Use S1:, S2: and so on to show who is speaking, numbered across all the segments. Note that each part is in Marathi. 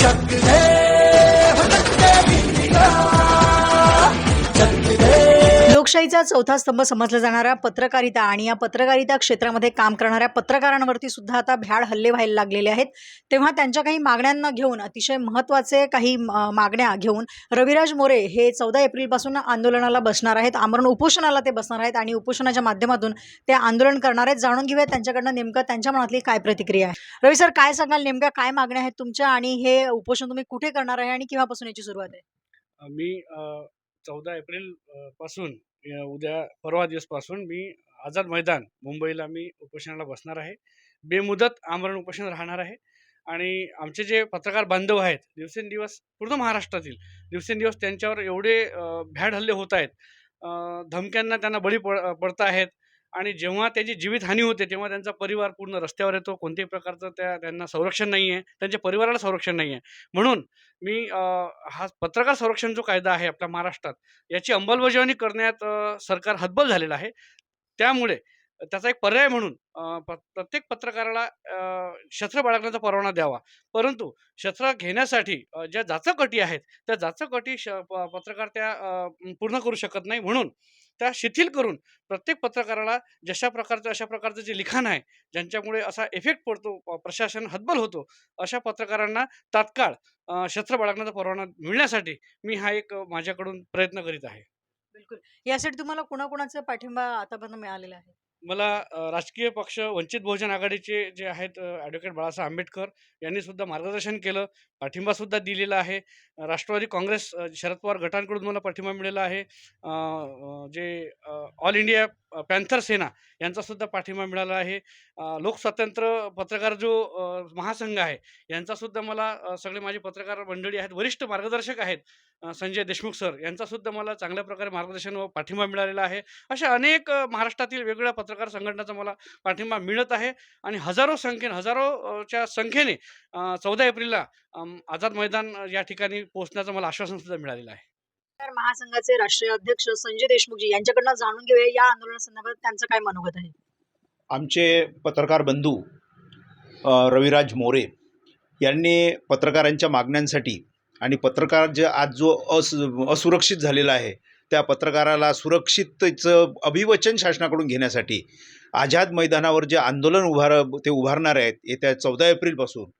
S1: चक दे
S2: लोकशाहीचा चौथा स्तंभ समजला जाणाऱ्या पत्रकारिता आणि या पत्रकारिता क्षेत्रामध्ये काम करणाऱ्या पत्रकारांवरती सुद्धा आता भ्याड हल्ले व्हायला लागलेले आहेत. तेव्हा त्यांच्या काही मागण्यांना घेऊन अतिशय महत्त्वाचे काही मागण्या घेऊन रविराज मोरे हे चौदा एप्रिलपासून आंदोलनाला बसणार आहेत. आमरण उपोषणाला ते बसणार आहेत आणि उपोषणाच्या माध्यमातून ते आंदोलन करणार आहेत. जाणून घेऊया त्यांच्याकडनं नेमकं त्यांच्या मनातली काय प्रतिक्रिया आहे. रवी सर काय सांगाल? नेमक्या काय मागण्या आहेत तुमच्या आणि हे उपोषण तुम्ही कुठे करणार आहे आणि केव्हापासून याची सुरुवात आहे?
S3: मी चौदा एप्रिलपासून उद्या परवा दिवसपासून मी आझाद मैदान मुंबईला मी उपोषणाला बसणार आहे. बेमुदत आमरण उपोषण राहणार आहे. आणि आमचे जे पत्रकार बांधव आहेत दिवसेंदिवस पूर्ण महाराष्ट्रातील दिवसेंदिवस त्यांच्यावर एवढे भ्याड हल्ले होत आहेत. धमक्यांना त्यांना बळी पड पडत आहेत आणि जेव्हा त्याची जीवितहानी होते तेव्हा त्यांचा परिवार पूर्ण रस्त्यावर येतो. कोणत्याही प्रकारचं त्या त्यांना संरक्षण नाही आहे त्यांच्या परिवाराला संरक्षण नाही आहे म्हणून मी हा पत्रकार संरक्षण जो कायदा आहे आपल्या महाराष्ट्रात याची अंमलबजावणी करण्यात सरकार हतबल झालेलं आहे. त्यामुळे त्याचा एक पर्याय म्हणून प- प्रत्येक पत्रकाराला शस्त्र बाळगण्याचा परवाना द्यावा. परंतु शस्त्र घेण्यासाठी ज्या जाचक अटी आहेत त्या जाचक अटी श प- पत्रकार त्या पूर्ण करू शकत नाही. म्हणून त्या शिथिल करून प्रत्येक पत्रकाराला जशा प्रकारचं अशा प्रकारचं जे लिखाण आहे ज्यांच्यामुळे असा इफेक्ट पडतो प्रशासन हतबल होतो अशा पत्रकारांना तात्काळ शस्त्र बाळगण्याचा परवाना मिळण्यासाठी मी हा एक माझ्याकडून प्रयत्न करीत आहे.
S2: बिलकुल. यासाठी तुम्हाला कोणाकोणाचा पाठिंबा आतापर्यंत मिळालेला आहे?
S3: मला राजकीय पक्ष वंचित बहुजन आघाडीचे जे आहेत ॲडव्होकेट बाळासाहेब आंबेडकर यांनी सुद्धा मार्गदर्शन केलं पाठिंबा सुद्धा दिलेला आहे. राष्ट्रवादी काँग्रेस शरद पवार गटांकडून मला पाठिंबा मिळाला आहे. जे ऑल इंडिया पॅन्थर सेना यांचा सुद्धा पाठिंबा मिळाला आहे. लोकस्वातंत्र्य पत्रकार जो महासंघ आहे यांचा सुद्धा मला सगळे माझे पत्रकार मंडळी आहेत वरिष्ठ मार्गदर्शक आहेत संजय देशमुख सर यांचा सुद्धा मला चांगल्या प्रकारे मार्गदर्शन व पाठिंबा मिळालेला आहे. अशा अनेक महाराष्ट्रातील वेगवेगळ्या पत्रकार संघटनाचा मला पाठिंबा मिळत आहे आणि हजारो संख्येने हजारोच्या संख्येने चौदा एप्रिलला आझाद मैदान या ठिकाणी पोहोचण्याचं मला आश्वासन सुद्धा मिळालेलं आहे.
S2: महासंघाचे राष्ट्रीय अध्यक्ष संजय देशमुखजी यांच्याकडनं जाणून घेऊया या आंदोलनासंदर्भात त्यांचं काय मनोगत आहे.
S4: आमचे पत्रकार बंधू रविराज मोरे यांनी पत्रकारांच्या मागण्यांसाठी आणि पत्रकार जे आज जो अस असुरक्षित झालेला आहे त्या पत्रकाराला सुरक्षिततेचं अभिवचन शासनाकडून घेण्यासाठी आझाद मैदानावर जे आंदोलन उभार ते उभारणार आहेत येत्या चौदा एप्रिलपासून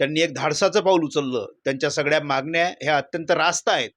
S4: त्यांनी एक धाडसाचं पाऊल उचललं. त्यांच्या सगळ्या मागण्या ह्या अत्यंत रास्त आहेत.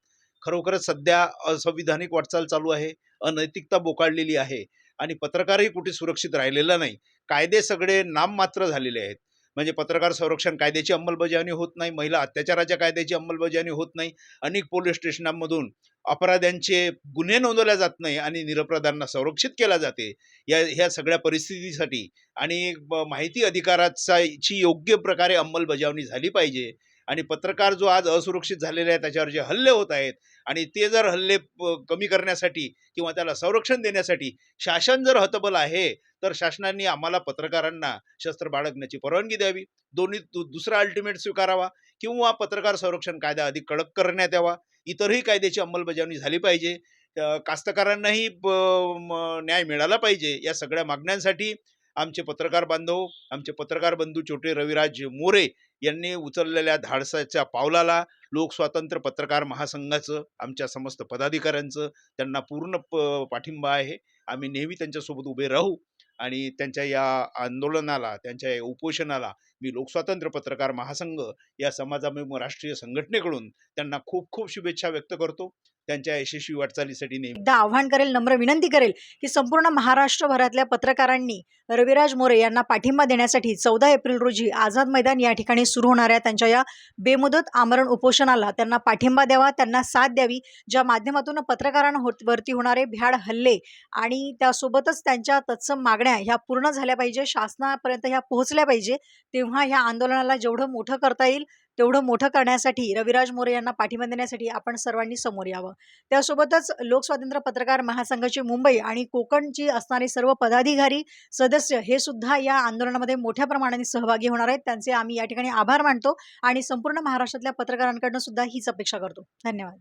S4: खरोखरच सध्या असंविधानिक वाटचाल चालू आहे अनैतिकता बोकाळलेली आहे आणि पत्रकारही कुठे सुरक्षित राहिलेला नाही. कायदे सगळे नाममात्र झालेले आहेत. म्हणजे पत्रकार संरक्षण कायद्याची अंमलबजावणी होत नाही महिला अत्याचाराच्या कायद्याची अंमलबजावणी होत नाही अनेक पोलीस स्टेशनांमधून अपराध्यांचे गुन्हे नोंदवल्या जात नाही आणि निरपराधांना संरक्षित केला जाते. या ह्या सगळ्या परिस्थितीसाठी आणि माहिती अधिकाराचा ची योग्य प्रकारे अंमलबजावणी झाली पाहिजे. आणि पत्रकार जो आज असुरक्षित झालेले आहे त्याच्यावर जे हल्ले होत आहेत आणि ते जर हल्ले प- कमी करण्यासाठी किंवा त्याला संरक्षण देण्यासाठी शासन जर हतबल आहे तर शासनाने आम्हाला पत्रकारांना शस्त्र बाळगण्याची परवानगी द्यावी. दोन्ही दुसरा अल्टिमेट स्वीकारावा किंवा पत्रकार संरक्षण कायदा अधिक कडक करण्यात यावा. इतरही कायद्याची अंमलबजावणी झाली पाहिजे. कास्तकारांनाही म- न्याय मिळाला पाहिजे या सगळ्या मागण्यांसाठी आमचे पत्रकार बांधव आमचे पत्रकार बंधू छोटे रविराज मोरे यांनी उचललेल्या धाडसाच्या पावलाला लोकस्वातंत्र्य पत्रकार महासंघाचं आमच्या समस्त पदाधिकाऱ्यांचं त्यांना पूर्ण प पाठिंबा आहे. आम्ही नेहमी त्यांच्यासोबत उभे राहू आणि त्यांच्या या आंदोलनाला त्यांच्या या उपोषणाला मी लोकस्वातंत्र्य पत्रकार महासंघ या समाजाभिमुख राष्ट्रीय संघटनेकडून त्यांना खूप खूप शुभेच्छा व्यक्त करतो. त्यांच्या यशस्वी वाटचालीसाठी नेहमी.
S2: एकदा आव्हान करेल नम्र विनंती करेल की संपूर्ण महाराष्ट्रभरातल्या पत्रकारांनी रविराज मोरे यांना पाठिंबा देण्यासाठी चौदा एप्रिल रोजी आझाद मैदान या ठिकाणी सुरू होणाऱ्या त्यांच्या या बेमुदत आमरण उपोषणाला त्यांना पाठिंबा द्यावा त्यांना साथ द्यावी. ज्या माध्यमातून पत्रकारांवरती वरती होणारे भ्याड हल्ले आणि त्यासोबतच त्यांच्या तत्सम मागण्या ह्या पूर्ण झाल्या पाहिजे शासनापर्यंत ह्या पोहोचल्या पाहिजे तेव्हा ह्या आंदोलनाला जेवढं मोठं करता येईल तेवढं मोठं करण्यासाठी रविराज मोरे यांना पाठिंबा देण्यासाठी आपण सर्वांनी समोर यावं. त्यासोबतच लोकस्वातंत्र्य पत्रकार महासंघाची मुंबई आणि कोकणची असणारे सर्व पदाधिकारी सदस्य हे सुद्धा या आंदोलनामध्ये मोठ्या प्रमाणाने सहभागी होणार आहेत. त्यांचे आम्ही या ठिकाणी आभार मानतो आणि संपूर्ण महाराष्ट्रातल्या पत्रकारांकडनं सुद्धा हीच अपेक्षा करतो. धन्यवाद.